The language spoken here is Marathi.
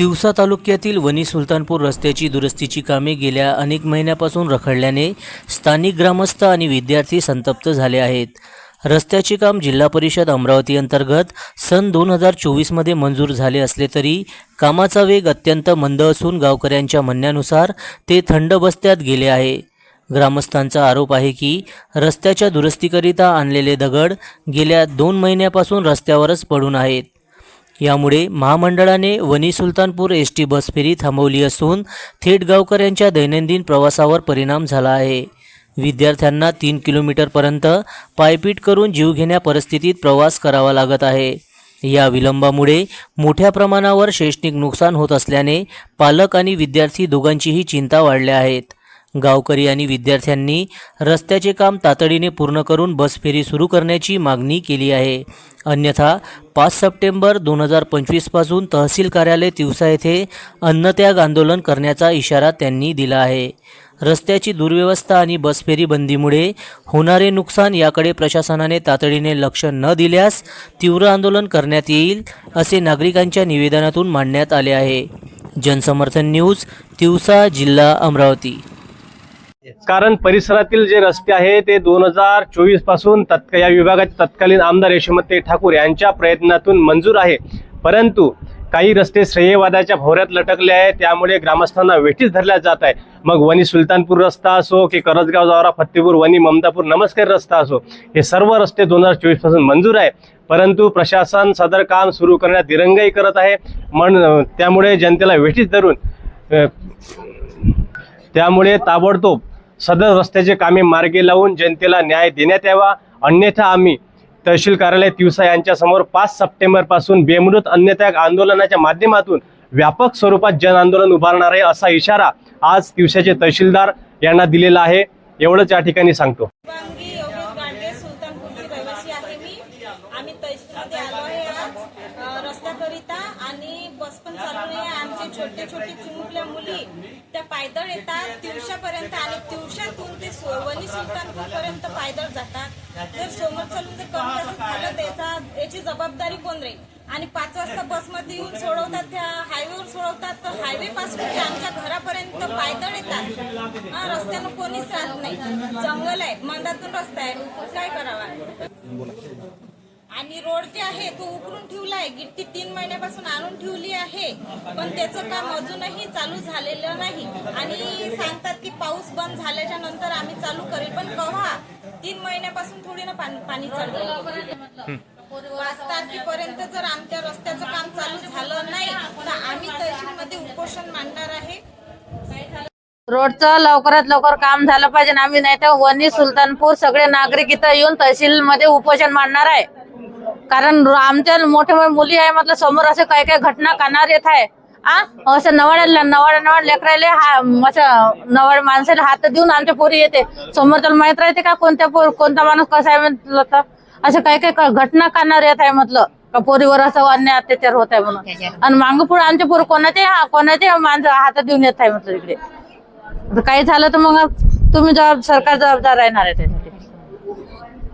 तिवसा तालुक्यातील वनी सुलतानपूर रस्त्याची दुरुस्तीची कामे गेल्या अनेक महिन्यापासून रखडल्याने स्थानिक ग्रामस्थ आणि विद्यार्थी संतप्त झाले आहेत. रस्त्याचे काम जिल्हा परिषद अमरावती अंतर्गत सन दोन हजार चोवीसमध्ये मंजूर झाले असले तरी कामाचा वेग अत्यंत मंद असून गावकऱ्यांच्या म्हणण्यानुसार ते थंड बस्त्यात गेले आहे. ग्रामस्थांचा आरोप आहे की रस्त्याच्या दुरुस्तीकरिता आणलेले दगड गेल्या दोन महिन्यापासून रस्त्यावरच पडून आहेत. यामुळे महामंडळाने Wani Sultanpur S T bus फेरी थांबवली असून थेट गावकऱ्यांच्या दैनंदिन प्रवासावर परिणाम झाला आहे. विद्यार्थ्यांना तीन किलोमीटरपर्यंत पायपीट करून जीवघेण्या परिस्थितीत प्रवास करावा लागत आहे. या विलंबामुळे मोठ्या प्रमाणावर शैक्षणिक नुकसान होत असल्याने पालक आणि विद्यार्थी दोघांचीही चिंता वाढल्या आहेत. गावकरी आणि विद्यार्थ्यांनी रस्त्याचे काम तातडीने पूर्ण करून बस फेरी सुरू करण्याची मागणी केली आहे. अन्यथा पाच सप्टेंबर दोन हजार पंचवीसपासून तहसील कार्यालय तिवसा येथे अन्नत्याग आंदोलन करण्याचा इशारा त्यांनी दिला आहे. रस्त्याची दुर्व्यवस्था आणि बसफेरी बंदीमुळे होणारे नुकसान याकडे प्रशासनाने तातडीने लक्ष न दिल्यास तीव्र आंदोलन करण्यात येईल असे नागरिकांच्या निवेदनातून मांडण्यात आले आहे. जनसमर्थन न्यूज तिवसा जिल्हा अमरावती. कारण परिसरातील जे रस्ते आहे ते दोन हजार चोवीसपासून तत्क या विभागाचे तत्कालीन आमदार यशोमती ठाकूर यांच्या प्रयत्नातून मंजूर आहे. परंतु काही रस्ते श्रेयवादाच्या भोवऱ्यात लटकले आहे त्यामुळे ग्रामस्थांना वेठीच धरल्या जात आहे मग वणी सुलतानपूर रस्ता असो की करजगाव जावरा फत्तेपूर वनी ममदापूर नमस्कार रस्ता असो हे सर्व रस्ते दोन हजार चोवीसपासून मंजूर आहे. परंतु प्रशासन सदर काम सुरू करण्यात दिरंगाई करत आहे. म्हण त्यामुळे जनतेला वेठीच धरून त्यामुळे ताबडतोब सदर रस्त्याचे कामे मार्गे लावून जनतेला न्याय देण्यात यावा. अन्यथा आम्ही तहसील कार्यालय तिवसा यांच्यासमोर पाच सप्टेंबरपासून बेमुदत अन्यत्याग आंदोलनाच्या माध्यमातून व्यापक स्वरूपात जन आंदोलन उभारणार आहे असा इशारा आज तिवसाचे तहसीलदार यांना दिलेला आहे. एवढंच या ठिकाणी सांगतो. आहे मी. आम्ही तहसीलमध्ये आलो आहे आज रस्त्याकरिता आणि बस पण चालू आहे. आमचे छोटे छोटे चिमुकल्या मुली त्या पायदळ येतात तिवशापर्यंत आणि तिवशातून ते सो- वनी सुलतानपूर पर्यंत पायदळ जातात. जर समोर चालून जर कमी झालं त्याचा याची जबाबदारी कोण राहील आणि पाच वाजता बसमध्ये येऊन सोडवतात त्या हायवेवर सोडवतात तर हायवे पासून ते आमच्या घरापर्यंत पायदळ येतात. रस्त्यानं कोणीच राहत नाही. जंगल आहे मंदातून रस्ता आहे. काय करावा? आणि रोड जे आहे तो उकरून ठेवला आहे गिट्टी तीन महिन्यापासून आणून ठेवली आहे. पण त्याचं काम अजूनही चालू झालेलं नाही. आणि सांगतात की पाऊस बंद झाल्याच्यानंतर आम्ही चालू करेल. पण कव्हा? तीन महिन्यापासून थोडी ना पाणी पाणी चालू पाच तारखेपर्यंत जर आमच्या रस्त्याचं काम चालू झालं नाही तर आम्ही तहसीलमध्ये उपोषण मांडणार आहे. रोडचं लवकरात लवकर काम झालं पाहिजे आम्ही नाही तर वनी सुलतानपूर सगळे नागरिक इथं येऊन तहसील मध्ये उपोषण मांडणार आहे. कारण आमच्या मोठ्या मुली आहे म्हटलं समोर असे काही काही घटना कानावर येत आहे. आ? असं नवाड्या नवाड्या नवाड लेकरायले हा असं नवाड माणसाला हात देऊन आमच्या पोरी येते. समोर त्याला माहीत राहते का कोणत्या पोर कोणता माणूस कसा आहे म्हटलं तर असं काही काही घटना कानावर येत आहे म्हटलं का पोरीवर असं अन्याय अत्याचार होत आहे म्हणून. आणि मागं पुढे आमच्या पोर कोणाचे हा कोणाचे माणसं हातात देऊन येत आहे म्हटलं इकडे. काही झालं तर मग तुम्ही जबाब सरकार जबाबदार राहणार आहे त्याच्या